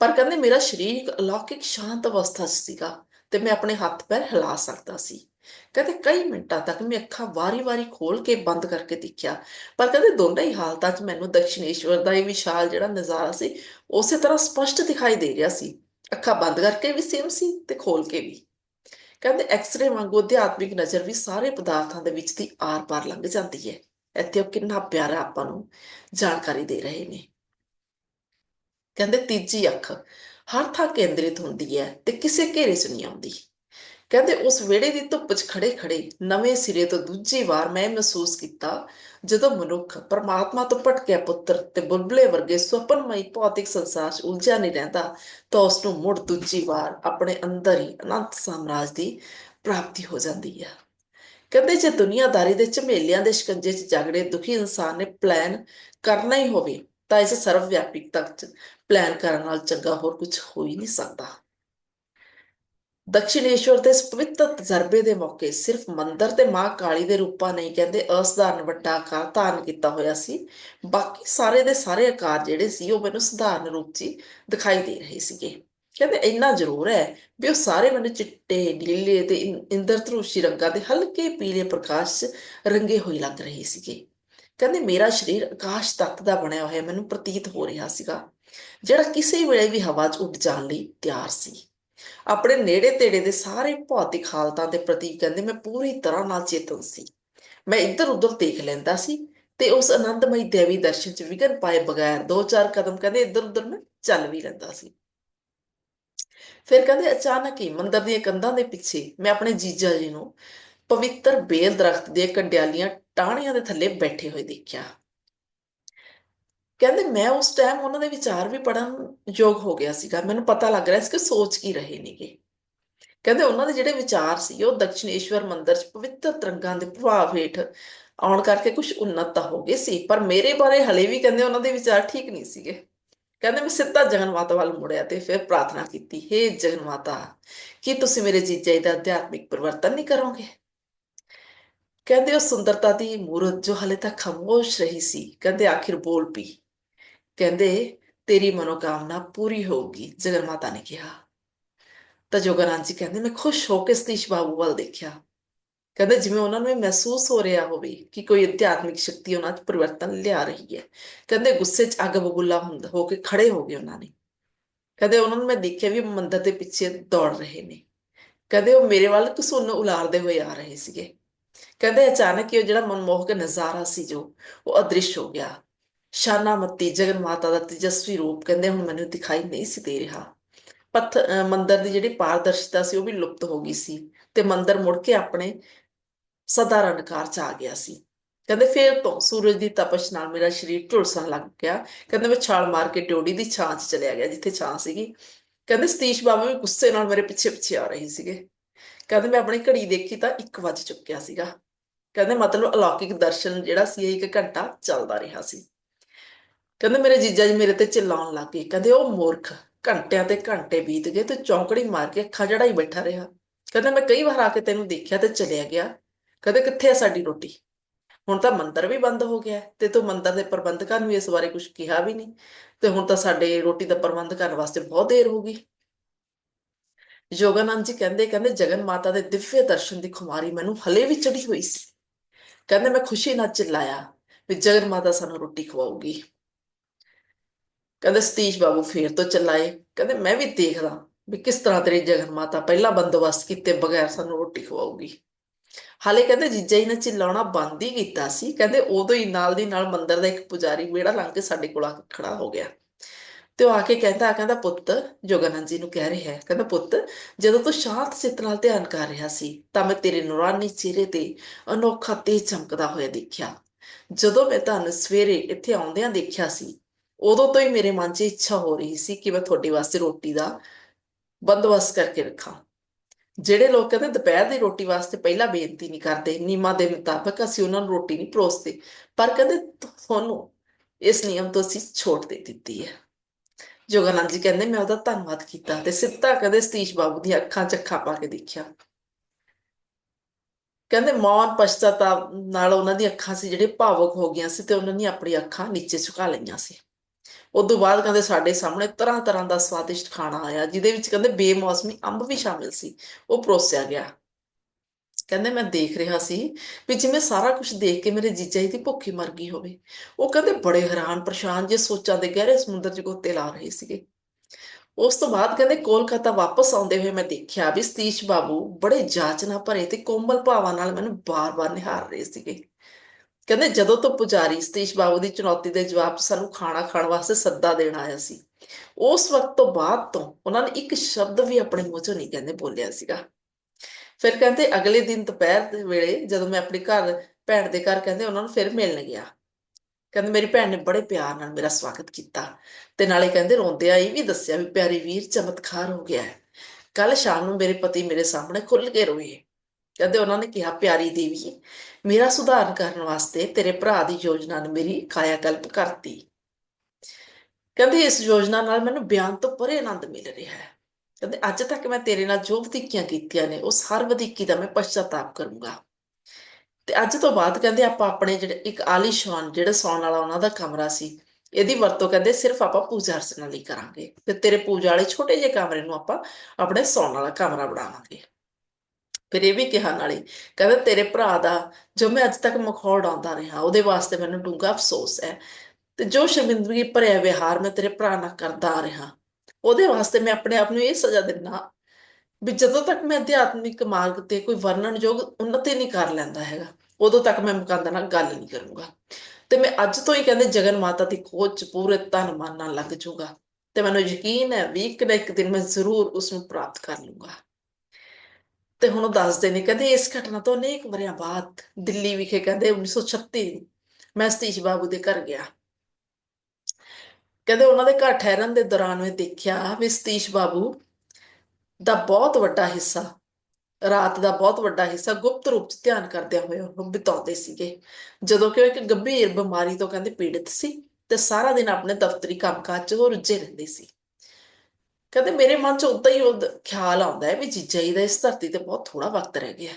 ਪਰ ਕਹਿੰਦੇ ਮੇਰਾ ਸਰੀਰ ਇੱਕ ਅਲੌਕਿਕ ਸ਼ਾਂਤ ਅਵਸਥਾ 'ਚ ਸੀਗਾ ਤੇ ਮੈਂ ਆਪਣੇ ਹੱਥ ਪੈਰ ਹਿਲਾ ਸਕਦਾ ਸੀ। ਕਹਿੰਦੇ ਕਈ ਮਿੰਟਾਂ ਤੱਕ ਮੈਂ ਅੱਖਾਂ ਵਾਰੀ-ਵਾਰੀ ਖੋਲ ਕੇ ਬੰਦ ਕਰਕੇ ਦੇਖਿਆ, ਪਰ ਕਹਿੰਦੇ ਦੋਨਾਂ ਹੀ ਹਾਲਤਾਂ 'ਚ ਮੈਨੂੰ ਦਕਸ਼ਿਣੇਸ਼ਵਰ ਦਾ ਇਹ ਵਿਸ਼ਾਲ ਜਿਹੜਾ ਨਜ਼ਾਰਾ ਸੀ, ਉਸੇ ਤਰ੍ਹਾਂ ਸਪਸ਼ਟ ਦਿਖਾਈ ਦੇ ਰਿਹਾ ਸੀ। ਅੱਖਾਂ ਬੰਦ ਕਰਕੇ ਵੀ ਸੇਮ ਸੀ ਤੇ ਖੋਲ ਕੇ ਵੀ। ਕਹਿੰਦੇ ਐਕਸ-ਰੇ ਵਾਂਗੂ ਅਧਿਆਤਮਿਕ ਨਜ਼ਰ ਵੀ ਸਾਰੇ ਪਦਾਰਥਾਂ ਦੇ ਵਿੱਚ ਦੀ ਆਰ-ਪਾਰ ਲੰਘ ਜਾਂਦੀ ਹੈ। ਇੱਥੇ ਉਹ ਕਿੰਨਾ ਪਿਆਰਾ ਆਪਾਂ ਨੂੰ ਜਾਣਕਾਰੀ ਦੇ ਰਹੇ ਨੇ। ਕਹਿੰਦੇ ਤੀਜੀ ਅੱਖ ਹਰ ਥਾਂ ਕੇਂਦਰਿਤ ਹੁੰਦੀ ਹੈ ਤੇ ਕਿਸੇ ਘੇਰੇ 'ਚ ਨਹੀਂ ਆਉਂਦੀ। ਕਹਿੰਦੇ ਉਸ ਵੇੜੇ ਦੀ ਧੁੱਪ 'ਚ ਖੜੇ ਖੜੇ ਨਵੇਂ ਸਿਰੇ ਤੋਂ ਦੂਜੀ ਵਾਰ ਮੈਂ ਮਹਿਸੂਸ ਕੀਤਾ ਜਦੋਂ ਮਨੁੱਖ ਪਰਮਾਤਮਾ ਤੋਂ ਭਟਕਿਆ ਪੁੱਤਰ ਤੇ ਬੁਲਬਲੇ ਵਰਗੇ ਸੁਪਨਮਈ ਭੌਤਿਕ ਸੰਸਾਰ 'ਚ ਉਲਝਿਆ ਨਹੀਂ ਰਹਿੰਦਾ ਤਾਂ ਉਸ ਨੂੰ ਮੁੜ ਦੂਜੀ ਵਾਰ ਆਪਣੇ ਅੰਦਰ ਹੀ ਅਨੰਤ ਸਾਮਰਾਜ ਦੀ ਪ੍ਰਾਪਤੀ ਹੋ ਜਾਂਦੀ ਹੈ। ਕਹਿੰਦੇ ਜੇ ਦੁਨੀਆਦਾਰੀ ਦੇ ਝਮੇਲਿਆਂ ਦੇ ਸ਼ਿਕੰਜੇ 'ਚ ਜਗੜੇ ਦੁਖੀ ਇਨਸਾਨ ਨੇ ਪਲਾਨ ਕਰਨਾ ਹੀ ਹੋਵੇ ਤਾਂ ਇਸ ਸਰਵ ਵਿਆਪਿਕਤਾ 'ਚ ਪਲਾਨ ਕਰਨ ਨਾਲ ਚੰਗਾ ਹੋਰ ਕੁਝ ਹੋ ਹੀ ਨਹੀਂ ਸਕਦਾ। ਦਕਸ਼ਿਨੇਸ਼ਵਰ ਦੇ ਇਸ ਪਵਿੱਤਰ ਤਜਰਬੇ ਦੇ ਮੌਕੇ ਸਿਰਫ ਮੰਦਰ ਤੇ ਮਾਂ ਕਾਲੀ ਦੇ ਰੂਪਾਂ ਨਹੀਂ ਕਹਿੰਦੇ, ਅਸਧਾਰਨ ਵੱਡਾ ਆਕਾਰ ਧਾਰਨ ਕੀਤਾ ਹੋਇਆ ਸੀ। ਬਾਕੀ ਸਾਰੇ ਦੇ ਸਾਰੇ ਆਕਾਰ ਜਿਹੜੇ ਸੀ, ਉਹ ਮੈਨੂੰ ਸਧਾਰਨ ਰੂਪ 'ਚ ਦਿਖਾਈ ਦੇ ਰਹੇ ਸੀਗੇ। ਕਹਿੰਦੇ, ਇੰਨਾ ਜ਼ਰੂਰ ਹੈ ਵੀ ਉਹ ਸਾਰੇ ਮੈਨੂੰ ਚਿੱਟੇ, ਨੀਲੇ ਤੇ ਇੰਦਰਧਨੁਸ਼ੀ ਰੰਗਾਂ ਦੇ ਹਲਕੇ ਪੀਲੇ ਪ੍ਰਕਾਸ਼ 'ਚ ਰੰਗੇ ਹੋਏ ਲੱਗ ਰਹੇ ਸੀਗੇ। ਕਹਿੰਦੇ ਮੇਰਾ ਸਰੀਰ ਆਕਾਸ਼ ਤੱਤ ਦਾ ਬਣਿਆ ਹੋਇਆ, ਮੈਨੂੰ ਪ੍ਰਤੀਤ ਹੋ ਰਿਹਾ ਸੀਗਾ, ਜਿਹੜਾ ਕਿਸੇ ਵੇਲੇ ਵੀ ਹਵਾ 'ਚ ਉੱਡ ਜਾਣ ਲਈ ਤਿਆਰ ਸੀ। ਆਪਣੇ ਨੇੜੇ ਤੇੜੇ ਦੇ ਸਾਰੇ ਭੌਤਿਕ ਹਾਲਤਾਂ ਦੇ ਪ੍ਰਤੀ ਕਹਿੰਦੇ ਮੈਂ ਪੂਰੀ ਤਰ੍ਹਾਂ ਨਾਲ ਚੇਤਨ ਸੀ। ਮੈਂ ਇੱਧਰ ਉੱਧਰ ਦੇਖ ਲੈਂਦਾ ਸੀ ਤੇ ਉਸ ਆਨੰਦਮਈ ਦੇਵੀ ਦਰਸ਼ਨ ਚ ਵਿਗਨ ਪਾਏ ਬਗੈਰ ਦੋ ਚਾਰ ਕਦਮ ਕਹਿੰਦੇ ਇੱਧਰ ਉੱਧਰ ਮੈਂ ਚੱਲ ਵੀ ਲੈਂਦਾ ਸੀ। ਫਿਰ ਕਹਿੰਦੇ ਅਚਾਨਕ ਹੀ ਮੰਦਰ ਦੀਆਂ ਕੰਧਾਂ ਦੇ ਪਿੱਛੇ ਮੈਂ ਆਪਣੇ ਜੀਜਾ ਜੀ ਨੂੰ ਪਵਿੱਤਰ ਬੇਲ ਦਰਖਤ ਦੇ ਕੰਡਿਆਲੀਆਂ ਟਾਹਣੀਆਂ ਦੇ ਥੱਲੇ ਬੈਠੇ ਹੋਏ ਦੇਖਿਆ। ਕਹਿੰਦੇ ਮੈਂ ਉਸ ਟਾਈਮ ਉਹਨਾਂ ਦੇ ਵਿਚਾਰ ਵੀ ਪੜਨ ਯੋਗ ਹੋ ਗਿਆ ਸੀਗਾ। ਮੈਨੂੰ ਪਤਾ ਲੱਗ ਰਿਹਾ ਸੀ ਕਿ ਸੋਚ ਕੀ ਰਹੇ ਨੇਗੇ। ਕਹਿੰਦੇ ਉਹਨਾਂ ਦੇ ਜਿਹੜੇ ਵਿਚਾਰ ਸੀ, ਉਹ ਦਕਸ਼ਿਣੇਸ਼ਵਰ ਮੰਦਿਰ 'ਚ ਪਵਿੱਤਰ ਤਰੰਗਾਂ ਦੇ ਪ੍ਰਭਾਵ ਹੇਠ ਆਉਣ ਕਰਕੇ ਕੁਝ ਉન્નਤ ਤਾਂ ਹੋ ਗਏ ਸੀ, ਪਰ ਮੇਰੇ ਬਾਰੇ ਹਲੇ ਵੀ ਕਹਿੰਦੇ ਉਹਨਾਂ ਦੇ ਵਿਚਾਰ ਠੀਕ ਨਹੀਂ ਸੀਗੇ। ਕਹਿੰਦੇ ਮੈਂ ਸਿੱਧਾ ਜਗਨ ਮਾਤਾ ਵੱਲ ਮੁੜਿਆ ਤੇ ਫਿਰ ਪ੍ਰਾਰਥਨਾ ਕੀਤੀ, ਹੇ ਜਗਨ ਮਾਤਾ, ਕੀ ਤੁਸੀਂ ਮੇਰੇ ਜੀਜਾ ਦਾ ਅਧਿਆਤਮਿਕ ਪਰਿਵਰਤਨ ਨਹੀਂ ਕਰੋਗੇ? ਕਹਿੰਦੇ ਉਹ ਸੁੰਦਰਤਾ ਦੀ ਮੂਰਤ ਜੋ ਹਲੇ ਤੱਕ ਖਾਮੋਸ਼ ਰਹੀ ਸੀ, ਕਹਿੰਦੇ ਆਖਿਰ ਬੋਲ ਪਈ। ਕਹਿੰਦੇ, ਤੇਰੀ ਮਨੋਕਾਮਨਾ ਪੂਰੀ ਹੋਊਗੀ, ਜਗਨ ਮਾਤਾ ਨੇ ਕਿਹਾ। ਤਾਂ ਜੋਗਾਨੰਦ ਜੀ ਕਹਿੰਦੇ, ਮੈਂ ਖੁਸ਼ ਹੋ ਕੇ ਸਤੀਸ਼ ਬਾਬੂ ਵੱਲ ਦੇਖਿਆ। ਕਹਿੰਦੇ, ਜਿਵੇਂ ਉਹਨਾਂ ਨੂੰ ਮਹਿਸੂਸ ਹੋ ਰਿਹਾ ਹੋਵੇ ਕਿ ਕੋਈ ਅਧਿਆਤਮਿਕ ਸ਼ਕਤੀ ਉਹਨਾਂ 'ਚ ਪਰਿਵਰਤਨ ਲਿਆ ਰਹੀ ਹੈ। ਕਹਿੰਦੇ, ਗੁੱਸੇ 'ਚ ਅੱਗ ਬਬੂਲਾ ਹੁੰਦਾ, ਹੋ ਕੇ ਖੜੇ ਹੋ ਗਏ ਉਹਨਾਂ ਨੇ। ਕਹਿੰਦੇ, ਉਹਨਾਂ ਨੂੰ ਮੈਂ ਦੇਖਿਆ ਵੀ ਮੰਦਰ ਦੇ ਪਿੱਛੇ ਦੌੜ ਰਹੇ ਨੇ। ਕਹਿੰਦੇ, ਉਹ ਮੇਰੇ ਵੱਲ ਕਸੁੰਨ ਉਲਾਰਦੇ ਹੋਏ ਆ ਰਹੇ ਸੀਗੇ। ਕਹਿੰਦੇ ਅਚਾਨਕ ਹੀ ਉਹ ਜਿਹੜਾ ਮਨਮੋਹਕ ਨਜ਼ਾਰਾ ਸੀ ਜੋ, ਉਹ ਅਦ੍ਰਿਸ਼ ਹੋ ਗਿਆ। ਸ਼ਾਨਾਮਤੀ ਜਗਨ ਮਾਤਾ ਦਾ ਤੇਜਸਵੀ ਰੂਪ ਕਹਿੰਦੇ ਹੁਣ ਮੈਨੂੰ ਦਿਖਾਈ ਨਹੀਂ ਸੀ ਦੇ ਰਿਹਾ। ਪੱਥ ਮੰਦਰ ਦੀ ਜਿਹੜੀ ਪਾਰਦਰਸ਼ਤਾ ਸੀ ਉਹ ਵੀ ਲੁਪਤ ਹੋ ਗਈ ਸੀ ਤੇ ਮੰਦਰ ਮੁੜ ਕੇ ਆਪਣੇ ਸਧਾਰਨ ਕਾਰ ਚ ਆ ਗਿਆ ਸੀ। ਕਹਿੰਦੇ ਫੇਰ ਤੋਂ ਸੂਰਜ ਦੀ ਤਪਸ਼ ਨਾਲ ਮੇਰਾ ਸਰੀਰ ਝੁਲਸਣ ਲੱਗ ਗਿਆ ਕਹਿੰਦੇ ਮੈਂ ਛਾਲ ਮਾਰ ਕੇ ਡਿਓੜੀ ਦੀ ਛਾਂ 'ਚ ਚਲਿਆ ਗਿਆ ਜਿੱਥੇ ਛਾਂ ਸੀਗੀ। ਕਹਿੰਦੇ ਸਤੀਸ਼ ਬਾਬਾ ਵੀ ਗੁੱਸੇ ਨਾਲ ਮੇਰੇ ਪਿੱਛੇ ਪਿੱਛੇ ਆ ਰਹੇ ਸੀਗੇ। ਕਹਿੰਦੇ ਮੈਂ ਆਪਣੀ ਘੜੀ ਦੇਖੀ ਤਾਂ 1 ਵਜ ਚੁੱਕਿਆ ਸੀਗਾ। ਕਹਿੰਦੇ ਮਤਲਬ ਅਲੌਕਿਕ ਦਰਸ਼ਨ ਜਿਹੜਾ ਸੀ ਇਹ ਇੱਕ ਘੰਟਾ ਚੱਲਦਾ ਰਿਹਾ ਸੀ। ਕਹਿੰਦੇ ਮੇਰੇ ਜੀਜਾ ਜੀ ਮੇਰੇ ਤੇ ਚਿল্ਲਾਉਣ ਲੱਗ ਗਏ। ਕਹਿੰਦੇ ਉਹ ਮੂਰਖ, ਘੰਟਿਆਂ ਤੇ ਘੰਟੇ ਬੀਤ ਗਏ ਤੇ ਚੌਂਕੜੀ ਮਾਰ ਕੇ ਅੱਖਾਂ ਜੜਾ ਬੈਠਾ ਰਿਹਾ। ਕਹਿੰਦੇ ਮੈਂ ਕਈ ਵਾਰ ਆ ਕੇ ਤੈਨੂੰ ਦੇਖਿਆ ਤੇ ਚਲਿਆ ਗਿਆ। ਕਹਿੰਦੇ ਕਿੱਥੇ ਆ ਸਾਡੀ ਰੋਟੀ? ਹੁਣ ਤਾਂ ਮੰਦਰ ਵੀ ਬੰਦ ਹੋ ਗਿਆ ਤੇ ਤੂੰ ਮੰਦਰ ਦੇ ਪ੍ਰਬੰਧਕਾਂ ਨੂੰ ਇਸ ਬਾਰੇ ਕੁਝ ਕਿਹਾ ਵੀ ਨਹੀਂ। ਤੇ ਹੁਣ ਤਾਂ ਸਾਡੇ ਰੋਟੀ ਦਾ ਪ੍ਰਬੰਧ ਕਰਨ ਵਾਸਤੇ ਬਹੁਤ ਦੇਰ ਹੋ ਗਈ। ਯੋਗਾਨੰਦ ਜੀ ਕਹਿੰਦੇ ਕਹਿੰਦੇ ਜਗਨ ਮਾਤਾ ਦੇ ਦਿਵਯ ਦਰਸ਼ਨ ਦੀ ਖੁਮਾਰੀ ਮੈਨੂੰ ਹਲੇ ਵੀ ਚੜੀ ਹੋਈ ਸੀ। ਕਹਿੰਦੇ ਮੈਂ ਖੁਸ਼ੀ ਨਾਲ ਚਿੱਲਾਇਆ ਵੀ ਜਗਨ ਮਾਤਾ ਸਾਨੂੰ ਰੋਟੀ ਖਵਾਉਗੀ ਕਹਿੰਦੇ ਸਤੀਸ਼ ਬਾਬੂ ਫੇਰ ਤੋਂ ਚਲਾਏ। ਕਹਿੰਦੇ ਮੈਂ ਵੀ ਦੇਖਦਾ ਵੀ ਕਿਸ ਤਰ੍ਹਾਂ ਤੇਰੀ ਜਗਨ ਮਾਤਾ ਪਹਿਲਾਂ ਬੰਦੋਬਸਤ ਕੀਤੇ ਬਗੈਰ ਸਾਨੂੰ ਰੋਟੀ ਖਵਾਉਗੀ ਹਾਲੇ ਕਹਿੰਦੇ ਜੀਜਾ ਜੀ ਨੇ ਚਿਲਾਉਣਾ ਬੰਦ ਹੀ ਕੀਤਾ ਸੀ। ਕਹਿੰਦੇ ਉਦੋਂ ਹੀ ਨਾਲ ਦੀ ਨਾਲ ਮੰਦਰ ਦਾ ਇੱਕ ਪੁਜਾਰੀ ਵਿਹੜਾ ਲੰਘ ਕੇ ਸਾਡੇ ਕੋਲ ਆ ਖੜਾ ਹੋ ਗਿਆ। ਤੇ ਉਹ ਆ ਕੇ ਕਹਿੰਦਾ ਕਹਿੰਦਾ ਪੁੱਤ, ਜੋਗਾਨੰਦ ਜੀ ਨੂੰ ਕਹਿ ਰਿਹਾ ਹੈ, ਕਹਿੰਦਾ ਪੁੱਤ, ਜਦੋਂ ਤੂੰ ਸ਼ਾਂਤ ਚਿੱਤ ਨਾਲ ਧਿਆਨ ਕਰ ਰਿਹਾ ਸੀ, ਤਾਂ ਮੈਂ ਤੇਰੇ ਨੂਰਾਨੀ ਚਿਹਰੇ ਤੇ ਅਨੋਖਾ ਤੇਜ ਚਮਕਦਾ ਹੋਇਆ ਦੇਖਿਆ। ਜਦੋਂ ਮੈਂ ਤੁਹਾਨੂੰ ਸਵੇਰੇ ਇੱਥੇ ਆਉਂਦਿਆਂ ਦੇਖਿਆ ਸੀ, ਉਦੋਂ ਤੋਂ ਹੀ ਮੇਰੇ ਮਨ 'ਚ ਇੱਛਾ ਹੋ ਰਹੀ ਸੀ ਕਿ ਮੈਂ ਤੁਹਾਡੇ ਵਾਸਤੇ ਰੋਟੀ ਦਾ ਬੰਦੋਬਸਤ ਕਰਕੇ ਰੱਖਾਂ। ਜਿਹੜੇ ਲੋਕ ਕਹਿੰਦੇ ਦੁਪਹਿਰ ਦੀ ਰੋਟੀ ਵਾਸਤੇ ਪਹਿਲਾਂ ਬੇਨਤੀ ਨਹੀਂ ਕਰਦੇ ਨਿਯਮਾਂ ਦੇ ਮੁਤਾਬਕ ਅਸੀਂ ਉਹਨਾਂ ਨੂੰ ਰੋਟੀ ਨਹੀਂ ਪਰੋਸਦੇ, ਪਰ ਕਹਿੰਦੇ ਤੁਹਾਨੂੰ ਇਸ ਨਿਯਮ ਤੋਂ ਅਸੀਂ ਛੋਟ ਦੇ ਦਿੱਤੀ ਹੈ। ਜੋਗਾਨੰਦ ਜੀ ਕਹਿੰਦੇ, ਮੈਂ ਉਹਦਾ ਧੰਨਵਾਦ ਕੀਤਾ ਤੇ ਸਿੱਧਾ ਕਹਿੰਦੇ ਸਤੀਸ਼ ਬਾਬੂ ਦੀਆਂ ਅੱਖਾਂ 'ਚ ਅੱਖਾਂ ਪਾ ਕੇ ਦੇਖਿਆ। ਕਹਿੰਦੇ ਮੌਨ ਪਛਤਾਤਾਪ ਨਾਲ ਉਹਨਾਂ ਦੀ ਅੱਖਾਂ ਸੀ, ਜਿਹੜੇ ਭਾਵਕ ਹੋ ਗਈਆਂ ਸੀ ਤੇ ਉਹਨਾਂ ਨੇ ਆਪਣੀ ਅੱਖਾਂ ਨੀਚੇ ਝੁਕਾ ਲਈਆਂ ਸੀ। ਉਸ ਤੋਂ ਬਾਅਦ ਕਹਿੰਦੇ ਸਾਡੇ ਸਾਹਮਣੇ ਤਰ੍ਹਾਂ ਤਰ੍ਹਾਂ ਦਾ ਸਵਾਦਿਸ਼ਟ ਖਾਣਾ ਆਇਆ, ਜਿਹਦੇ ਵਿੱਚ ਕਹਿੰਦੇ ਬੇਮੌਸਮੀ ਅੰਬ ਵੀ ਸ਼ਾਮਿਲ ਸੀ, ਉਹ ਪਰੋਸਿਆ ਗਿਆ। ਕਹਿੰਦੇ ਮੈਂ ਦੇਖ ਰਿਹਾ ਸੀ ਵੀ ਜਿਵੇਂ ਸਾਰਾ ਕੁਝ ਦੇਖ ਕੇ ਮੇਰੇ ਜੀਜਾ ਜੀ ਦੀ ਭੁੱਖੀ ਮਰ ਗਈ ਹੋਵੇ। ਉਹ ਕਹਿੰਦੇ ਬੜੇ ਹੈਰਾਨ ਪਰੇਸ਼ਾਨ ਜੇ ਸੋਚਾਂ ਦੇ ਗਹਿਰੇ ਸਮੁੰਦਰ 'ਚ ਗੋਤੇ ਲਾ ਰਹੇ ਸੀਗੇ। ਉਸ ਤੋਂ ਬਾਅਦ ਕਹਿੰਦੇ ਕੋਲਕਾਤਾ ਵਾਪਸ ਆਉਂਦੇ ਹੋਏ ਮੈਂ ਦੇਖਿਆ ਵੀ ਸਤੀਸ਼ ਬਾਬੂ ਬੜੇ ਜਾਚਨਾ ਭਰੇ ਤੇ ਕੋਮਲ ਭਾਵਾਂ ਨਾਲ ਮੈਨੂੰ ਬਾਰ-ਬਾਰ ਨਿਹਾਰ ਰਹੇ ਸੀਗੇ। ਕਹਿੰਦੇ ਜਦੋਂ ਤੋਂ ਪੁਜਾਰੀ ਸਤੀਸ਼ ਬਾਬੂ ਦੀ ਚੁਣੌਤੀ ਦੇ ਜਵਾਬ ਸਾਨੂੰ ਖਾਣਾ ਖਾਣ ਵਾਸਤੇ ਸੱਦਾ ਦੇਣ ਆਇਆ ਸੀ, ਉਸ ਵਕਤ ਤੋਂ ਬਾਅਦ ਤੋਂ ਉਹਨਾਂ ਨੇ ਇੱਕ ਸ਼ਬਦ ਵੀ ਆਪਣੇ ਮੂੰਹ 'ਚੋਂ ਨਹੀਂ ਕਹਿੰਦੇ ਬੋਲਿਆ ਸੀਗਾ। ਫਿਰ ਕਹਿੰਦੇ ਅਗਲੇ ਦਿਨ ਦੁਪਹਿਰ ਦੇ ਵੇਲੇ ਜਦੋਂ ਮੈਂ ਆਪਣੇ ਘਰ ਭੈਣ ਦੇ ਘਰ ਕਹਿੰਦੇ ਉਹਨਾਂ ਨੂੰ ਫਿਰ ਮਿਲਣ ਗਿਆ। ਕਹਿੰਦੇ ਮੇਰੀ ਭੈਣ ਨੇ ਬੜੇ ਪਿਆਰ ਨਾਲ ਮੇਰਾ ਸਵਾਗਤ ਕੀਤਾ ਤੇ ਨਾਲੇ ਕਹਿੰਦੇ ਰੋਂਦਿਆਂ ਇਹ ਵੀ ਦੱਸਿਆ ਵੀ ਪਿਆਰੇ ਵੀਰ ਚਮਤਕਾਰ ਹੋ ਗਿਆ ਹੈ। ਕੱਲ ਸ਼ਾਮ ਨੂੰ ਮੇਰੇ ਪਤੀ ਮੇਰੇ ਸਾਹਮਣੇ ਖੁੱਲ ਕੇ ਰੋਏ। ਕਹਿੰਦੇ ਉਹਨਾਂ ਨੇ ਕਿਹਾ, ਪਿਆਰੀ ਦੇਵੀ, ਮੇਰਾ ਸੁਧਾਰ ਕਰਨ ਵਾਸਤੇ ਤੇਰੇ ਭਰਾ ਦੀ ਯੋਜਨਾ ਨੇ ਮੇਰੀ ਕਾਇਆ ਕਲਪ ਕਰਤੀ। ਕਹਿੰਦੇ ਇਸ ਯੋਜਨਾ ਨਾਲ ਮੈਨੂੰ ਬਿਆਨ ਤੋਂ ਪਰੇ ਆਨੰਦ ਮਿਲ ਰਿਹਾ ਹੈ। ਕਹਿੰਦੇ, ਅੱਜ ਤੱਕ ਮੈਂ ਤੇਰੇ ਨਾਲ ਜੋ ਵਧੀਕੀਆਂ ਕੀਤੀਆਂ ਨੇ, ਉਸ ਹਰ ਵਧੀਕੀ ਦਾ ਮੈਂ ਪਛਤਾਤਾਪ ਕਰੂੰਗਾ। ਤੇ ਅੱਜ ਤੋਂ ਬਾਅਦ ਕਹਿੰਦੇ, ਆਪਾਂ ਆਪਣੇ ਜਿਹੜੇ ਇੱਕ ਆਲੀਸ਼ਾਨ, ਜਿਹੜਾ ਸੌਣ ਵਾਲਾ ਉਹਨਾਂ ਦਾ ਕਮਰਾ ਸੀ, ਇਹਦੀ ਵਰਤੋਂ ਕਹਿੰਦੇ, ਸਿਰਫ ਆਪਾਂ ਪੂਜਾ ਅਰਚਨਾ ਲਈ ਕਰਾਂਗੇ। ਤੇ ਤੇਰੇ ਪੂਜਾ ਵਾਲੇ ਛੋਟੇ ਜਿਹੇ ਕਮਰੇ ਨੂੰ ਆਪਾਂ ਆਪਣੇ ਸੌਣ ਵਾਲਾ ਕਮਰਾ ਬਣਾਵਾਂਗੇ। ਫਿਰ ਇਹ ਵੀ ਕਿਹਾ ਨਾਲੇ, ਕਹਿੰਦੇ, ਤੇਰੇ ਭਰਾ ਦਾ ਜੋ ਮੈਂ ਅੱਜ ਤੱਕ ਮਖੌੜ ਆਉਂਦਾ ਰਿਹਾ, ਉਹਦੇ ਵਾਸਤੇ ਮੈਨੂੰ ਡੂੰਘਾ ਅਫਸੋਸ ਹੈ। ਤੇ ਜੋ ਸ਼ਰਮਿੰਦਗੀ ਭਰਿਆ ਵਿਹਾਰ ਮੈਂ ਤੇਰੇ ਭਰਾ ਨਾਲ ਕਰਦਾ ਆ ਰਿਹਾ ਉਹਦੇ ਵਾਸਤੇ ਮੈਂ ਆਪਣੇ ਆਪ ਨੂੰ ਇਹ ਸਜ਼ਾ ਦਿੰਦਾ ਵੀ ਜਦੋਂ ਤੱਕ ਮੈਂ ਅਧਿਆਤਮਿਕ ਮਾਰਗ ਤੇ ਕੋਈ ਵਰਣਨਯੋਗ ਉન્નਤੀ ਨਹੀਂ ਕਰ ਲੈਂਦਾ ਹੈਗਾ, ਉਦੋਂ ਤੱਕ ਮੈਂ ਮੁਕੰਦ ਨਾਲ ਗੱਲ ਨਹੀਂ ਕਰੂੰਗਾ। ਤੇ ਮੈਂ ਅੱਜ ਤੋਂ ਹੀ ਕਹਿੰਦੇ ਜਗਨ ਮਾਤਾ ਦੀ ਖੋਜ 'ਚ ਪੂਰੇ ਤਨ ਮਨ ਨਾਲ ਲੱਗ ਜਾਊਂਗਾ ਤੇ ਮੈਨੂੰ ਯਕੀਨ ਹੈ ਵੀ ਇੱਕ ਨਾ ਇੱਕ ਦਿਨ ਮੈਂ ਜ਼ਰੂਰ ਉਸ ਨੂੰ ਪ੍ਰਾਪਤ ਕਰ ਲੂੰਗਾ। ਤੇ ਹੁਣ ਉਹ ਦੱਸਦੇ ਨੇ ਕਹਿੰਦੇ ਇਸ ਘਟਨਾ ਤੋਂ ਅਨੇਕ ਵਰਿਆਂ ਬਾਅਦ ਦਿੱਲੀ ਵਿਖੇ ਕਹਿੰਦੇ 1936 ਮੈਂ ਸਤੀਸ਼ ਬਾਬੂ ਦੇ ਘਰ ਗਿਆ। ਕਹਿੰਦੇ ਉਹਨਾਂ ਦੇ ਘਰ ਠਹਿਰਨ ਦੇ ਦੌਰਾਨ ਮੈਂ ਦੇਖਿਆ ਵੀ ਸਤੀਸ਼ ਬਾਬੂ ਦਾ ਬਹੁਤ ਵੱਡਾ ਹਿੱਸਾ, ਰਾਤ ਦਾ ਬਹੁਤ ਵੱਡਾ ਹਿੱਸਾ ਗੁਪਤ ਰੂਪ 'ਚ ਧਿਆਨ ਕਰਦਿਆਂ ਹੋਏ ਉਹਨੂੰ ਬਿਤਾਉਂਦੇ ਸੀਗੇ। ਜਦੋਂ ਕਿ ਉਹ ਇੱਕ ਗੰਭੀਰ ਬਿਮਾਰੀ ਤੋਂ ਕਹਿੰਦੇ ਪੀੜਿਤ ਸੀ ਤੇ ਸਾਰਾ ਦਿਨ ਆਪਣੇ ਦਫ਼ਤਰੀ ਕੰਮਕਾਜ 'ਚ ਉਹ ਰੁੱਝੇ ਰਹਿੰਦੇ ਸੀ। ਕਹਿੰਦੇ ਮੇਰੇ ਮਨ 'ਚ ਉਦਾਂ ਹੀ ਉਹ ਖਿਆਲ ਆਉਂਦਾ ਹੈ ਵੀ ਜੀਜਾ ਜੀ ਦਾ ਇਸ ਧਰਤੀ ਤੇ ਬਹੁਤ ਥੋੜਾ ਵਕਤ ਰਹਿ ਗਿਆ।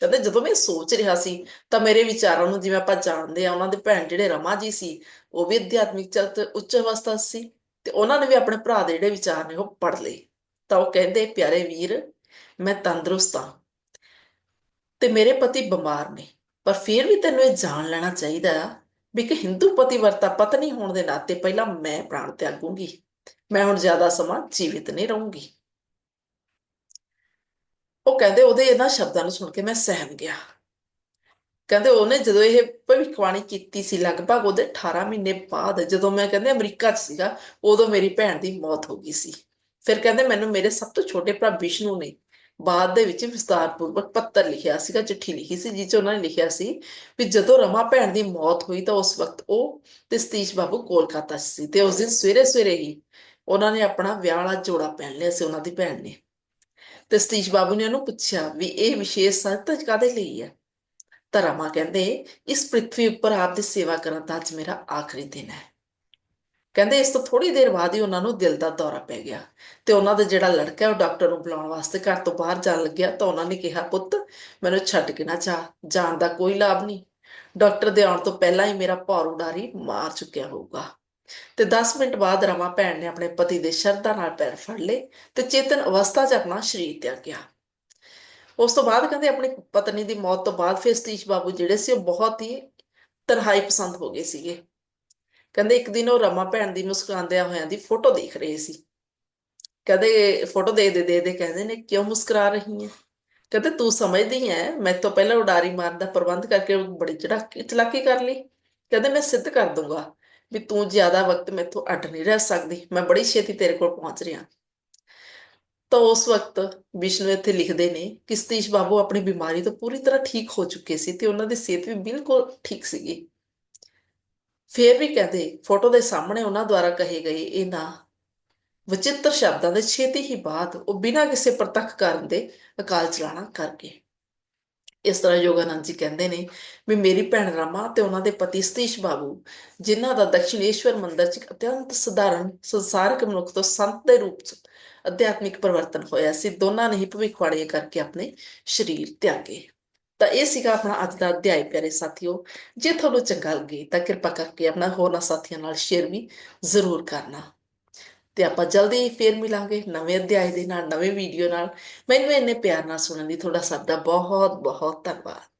ਕਹਿੰਦੇ ਜਦੋਂ ਮੈਂ ਸੋਚ ਰਿਹਾ ਸੀ ਤਾਂ ਮੇਰੇ ਵਿਚਾਰਾਂ ਨੂੰ ਜਿਵੇਂ ਆਪਾਂ ਜਾਣਦੇ ਆ, ਉਹਨਾਂ ਦੇ ਭੈਣ ਜਿਹੜੇ ਰਮਾ ਜੀ ਸੀ, ਉਹ ਵੀ ਅਧਿਆਤਮਿਕ ਜਗਤ ਉੱਚ ਅਵਸਥਾ ਸੀ ਤੇ ਉਹਨਾਂ ਨੇ ਵੀ ਆਪਣੇ ਭਰਾ ਦੇ ਜਿਹੜੇ ਵਿਚਾਰ ਨੇ ਉਹ ਪੜ੍ਹ ਲਏ। ਤਾਂ ਉਹ ਕਹਿੰਦੇ, ਪਿਆਰੇ ਵੀਰ, ਮੈਂ ਤੰਦਰੁਸਤ ਹਾਂ ਤੇ ਮੇਰੇ ਪਤੀ ਬਿਮਾਰ ਨੇ, ਪਰ ਫਿਰ ਵੀ ਤੈਨੂੰ ਇਹ ਜਾਣ ਲੈਣਾ ਚਾਹੀਦਾ ਆ ਵੀ ਕਿ ਹਿੰਦੂ ਪਤੀਵਰਤਾ ਪਤਨੀ ਹੋਣ ਦੇ ਨਾਤੇ ਪਹਿਲਾਂ ਮੈਂ ਪ੍ਰਾਣ ਤਿਆਗੂੰਗੀ। ਮੈਂ ਹੁਣ ਜ਼ਿਆਦਾ ਸਮਾਂ ਜੀਵਿਤ ਨਹੀਂ ਰਹੂੰਗੀ। ਉਹ ਕਹਿੰਦੇ ਉਹਦੇ ਇਹਨਾਂ ਸ਼ਬਦਾਂ ਨੂੰ ਸੁਣ ਕੇ ਮੈਂ ਸਹਿਮ ਗਿਆ। ਕਹਿੰਦੇ ਉਹਨੇ ਜਦੋਂ ਇਹ ਭਵਿੱਖਬਾਣੀ ਕੀਤੀ ਸੀ, ਲਗਭਗ ਉਹਦੇ 18 ਮਹੀਨੇ ਬਾਅਦ ਜਦੋਂ ਮੈਂ ਕਹਿੰਦੇ ਅਮਰੀਕਾ 'ਚ ਸੀਗਾ, ਉਦੋਂ ਮੇਰੀ ਭੈਣ ਦੀ ਮੌਤ ਹੋ ਗਈ ਸੀ। ਫਿਰ ਕਹਿੰਦੇ ਮੈਨੂੰ ਮੇਰੇ ਸਭ ਤੋਂ ਛੋਟੇ ਭਰਾ ਵਿਸ਼ਨੂੰ ਨੇ ਬਾਅਦ ਦੇ ਵਿੱਚ ਵਿਸਤਾਰਪੂਰਵਕ ਪੱਤਰ ਲਿਖਿਆ ਸੀਗਾ, ਚਿੱਠੀ ਲਿਖੀ ਸੀ, ਜਿਸ 'ਚ ਉਹਨਾਂ ਨੇ ਲਿਖਿਆ ਸੀ ਵੀ ਜਦੋਂ ਰਮਾ ਭੈਣ ਦੀ ਮੌਤ ਹੋਈ ਤਾਂ ਉਸ ਵਕਤ ਉਹ ਤੇ ਸਤੀਸ਼ ਬਾਬੂ ਕੋਲਕਾਤਾ 'ਚ ਸੀ ਤੇ ਉਸ ਦਿਨ ਸਵੇਰੇ ਸਵੇਰੇ ਹੀ ਉਹਨਾਂ ਨੇ ਆਪਣਾ ਵਿਆਹ ਵਾਲਾ ਜੋੜਾ ਪਹਿਨ ਲਿਆ ਸੀ, ਉਹਨਾਂ ਦੀ ਭੈਣ ਨੇ। ਤੇ ਸਤੀਸ਼ ਬਾਬੂ ਨੇ ਉਹਨੂੰ ਪੁੱਛਿਆ ਵੀ ਇਹ ਵਿਸ਼ੇਸ਼ ਸੱਤ ਕਾਦੇ ਲਈ ਹੈ ਤਾਂ ਕਹਿੰਦੇ, ਇਸ ਪ੍ਰithvi ਉੱਪਰ ਆਪ ਦੀ ਸੇਵਾ ਕਰਨ ਦਾ ਅੱਜ ਮੇਰਾ ਆਖਰੀ ਦਿਨ ਹੈ। ਕਹਿੰਦੇ, ਇਸ ਤੋਂ ਥੋੜੀ ਦੇਰ ਬਾਅਦ ਹੀ ਉਹਨਾਂ ਨੂੰ ਦਿਲ ਦਾ ਦੌਰਾ ਪੈ ਗਿਆ ਤੇ ਉਹਨਾਂ ਦਾ ਜਿਹੜਾ ਲੜਕਾ ਉਹ ਡਾਕਟਰ ਨੂੰ ਬੁਲਾਉਣ ਵਾਸਤੇ ਘਰ ਤੋਂ ਬਾਹਰ ਜਾਣ ਲੱਗਿਆ ਤਾਂ ਉਹਨਾਂ ਨੇ ਕਿਹਾ, ਪੁੱਤ, ਮੈਨੂੰ ਛੱਡ ਕੇ ਨਾ ਜਾ, ਜਾਣ ਦਾ ਕੋਈ ਲਾਭ ਨਹੀਂ। ਡਾਕਟਰ ਦੇ ਆਉਣ ਤੋਂ ਪਹਿਲਾਂ ਹੀ ਮੇਰਾ ਭੌਰ ਉਡਾਰੀ ਮਾਰ ਚੁੱਕਿਆ ਹੋਊਗਾ। ਤੇ 10 ਮਿੰਟ ਬਾਅਦ ਰਮਾ ਭੈਣ ਨੇ ਆਪਣੇ ਪਤੀ ਦੇ ਸ਼ਰਧਾ ਨਾਲ ਪੈਰ ਫੜ ਲਏ ਤੇ ਚੇਤਨ ਅਵਸਥਾ 'ਚ ਆਪਣਾ ਸਰੀਰ ਤਿਆਗ ਤਿਆਗਿਆ ਉਸ ਤੋਂ ਬਾਅਦ ਕਹਿੰਦੇ ਆਪਣੀ ਪਤਨੀ ਦੀ ਮੌਤ ਤੋਂ ਬਾਅਦ ਫਿਰ ਸਤੀਸ਼ ਬਾਬੂ ਜਿਹੜੇ ਸੀ ਉਹ ਬਹੁਤ ਹੀ ਤਨਹਾਈ ਪਸੰਦ ਹੋ ਗਏ ਸੀਗੇ। ਕਹਿੰਦੇ ਇੱਕ ਦਿਨ ਉਹ ਰਮਾ ਭੈਣ ਦੀ ਮੁਸਕਰਾਉਂਦਿਆਂ ਹੋਇਆਂ ਦੀ ਫੋਟੋ ਦੇਖ ਰਹੇ ਸੀ। ਕਹਿੰਦੇ ਫੋਟੋ ਦੇਖਦੇ ਦੇਖਦੇ ਕਹਿੰਦੇ ਨੇ, ਕਿਉਂ ਮੁਸਕਰਾ ਰਹੀ ਹੈ ਕਹਿੰਦੇ, ਤੂੰ ਸਮਝਦੀ ਹੈ ਮੈਂ ਤੋਂ ਪਹਿਲਾਂ ਉਡਾਰੀ ਮਾਰਨ ਦਾ ਪ੍ਰਬੰਧ ਕਰਕੇ ਬੜੀ ਚੜਾਕੀ ਚਲਾਕੀ ਕਰ ਲਈ। ਕਹਿੰਦੇ, ਮੈਂ ਸਿੱਧ ਕਰ ਦੂੰਗਾ। ਵੀ ਤੂੰ ਜ਼ਿਆਦਾ ਵਕਤ ਮੈਥੋਂ ਅੱਡ ਨਹੀਂ ਰਹਿ ਸਕਦੀ, ਮੈਂ ਬੜੀ ਛੇਤੀ ਤੇਰੇ ਕੋਲ ਪਹੁੰਚ ਰਿਹਾ ਤਾਂ ਉਸ ਵਕਤ ਵਿਸ਼ਨੂੰ ਇੱਥੇ ਲਿਖਦੇ ਨੇ ਕਿ ਸਤੀਸ਼ ਬਾਬੂ ਆਪਣੀ ਬਿਮਾਰੀ ਤੋਂ ਪੂਰੀ ਤਰ੍ਹਾਂ ਠੀਕ ਹੋ ਚੁੱਕੇ ਸੀ ਤੇ ਉਹਨਾਂ ਦੀ ਸਿਹਤ ਵੀ ਬਿਲਕੁਲ ਠੀਕ ਸੀਗੀ। ਫਿਰ ਵੀ ਕਹਿੰਦੇ, ਫੋਟੋ ਦੇ ਸਾਹਮਣੇ ਉਹਨਾਂ ਦੁਆਰਾ ਕਹੇ ਗਏ ਇਹਨਾਂ ਵਿਚਿੱਤਰ ਸ਼ਬਦਾਂ ਦੇ ਛੇਤੀ ਹੀ ਬਾਅਦ ਉਹ ਬਿਨਾਂ ਕਿਸੇ ਪ੍ਰਤੱਖ ਕਾਰਨ ਦੇ ਅਕਾਲ ਚਲਾਣਾ ਕਰ ਗਏ ਇਸ ਤਰ੍ਹਾਂ ਯੋਗਾਨੰਦ ਜੀ ਕਹਿੰਦੇ ਨੇ ਵੀ ਮੇਰੀ ਭੈਣ ਰਮਾ ਤੇ ਉਹਨਾਂ ਦੇ ਪਤੀ ਸਤੀਸ਼ ਬਾਬੂ, ਜਿਨ੍ਹਾਂ ਦਾ ਦਕਸ਼ਿਣੇਸ਼ਵਰ ਮੰਦਿਰ 'ਚ ਇੱਕ ਅਤਿਅੰਤ ਸਧਾਰਨ ਸੰਸਾਰਕ ਮਨੁੱਖ ਤੋਂ ਸੰਤ ਦੇ ਰੂਪ 'ਚ ਅਧਿਆਤਮਿਕ ਪਰਿਵਰਤਨ ਹੋਇਆ ਸੀ, ਦੋਨਾਂ ਨੇ ਹੀ ਭਵਿੱਖਬਾਣੀ ਕਰਕੇ ਆਪਣੇ ਸਰੀਰ ਤਿਆਗੇ। ਤਾਂ ਇਹ ਸੀਗਾ ਆਪਣਾ ਅੱਜ ਦਾ ਅਧਿਆਇ ਪਿਆਰੇ ਸਾਥੀਓ। ਜੇ ਤੁਹਾਨੂੰ ਚੰਗਾ ਲੱਗੇ ਤਾਂ ਕਿਰਪਾ ਕਰਕੇ ਆਪਣਾ ਹੋਰਨਾਂ ਸਾਥੀਆਂ ਨਾਲ ਸ਼ੇਅਰ ਵੀ ਜ਼ਰੂਰ ਕਰਨਾ। ਤੇ ਆਪਾਂ ਜਲਦੀ ਹੀ ਫੇਰ ਮਿਲਾਂਗੇ ਨਵੇਂ ਅਧਿਆਇ ਦੇ ਨਾਲ, ਨਵੇਂ ਵੀਡੀਓ ਨਾਲ। ਮੈਨੂੰ ਇੰਨੇ ਪਿਆਰ ਨਾਲ ਸੁਣਨ ਲਈ ਤੁਹਾਡਾ ਸਭ ਦਾ ਬਹੁਤ ਬਹੁਤ ਧੰਨਵਾਦ।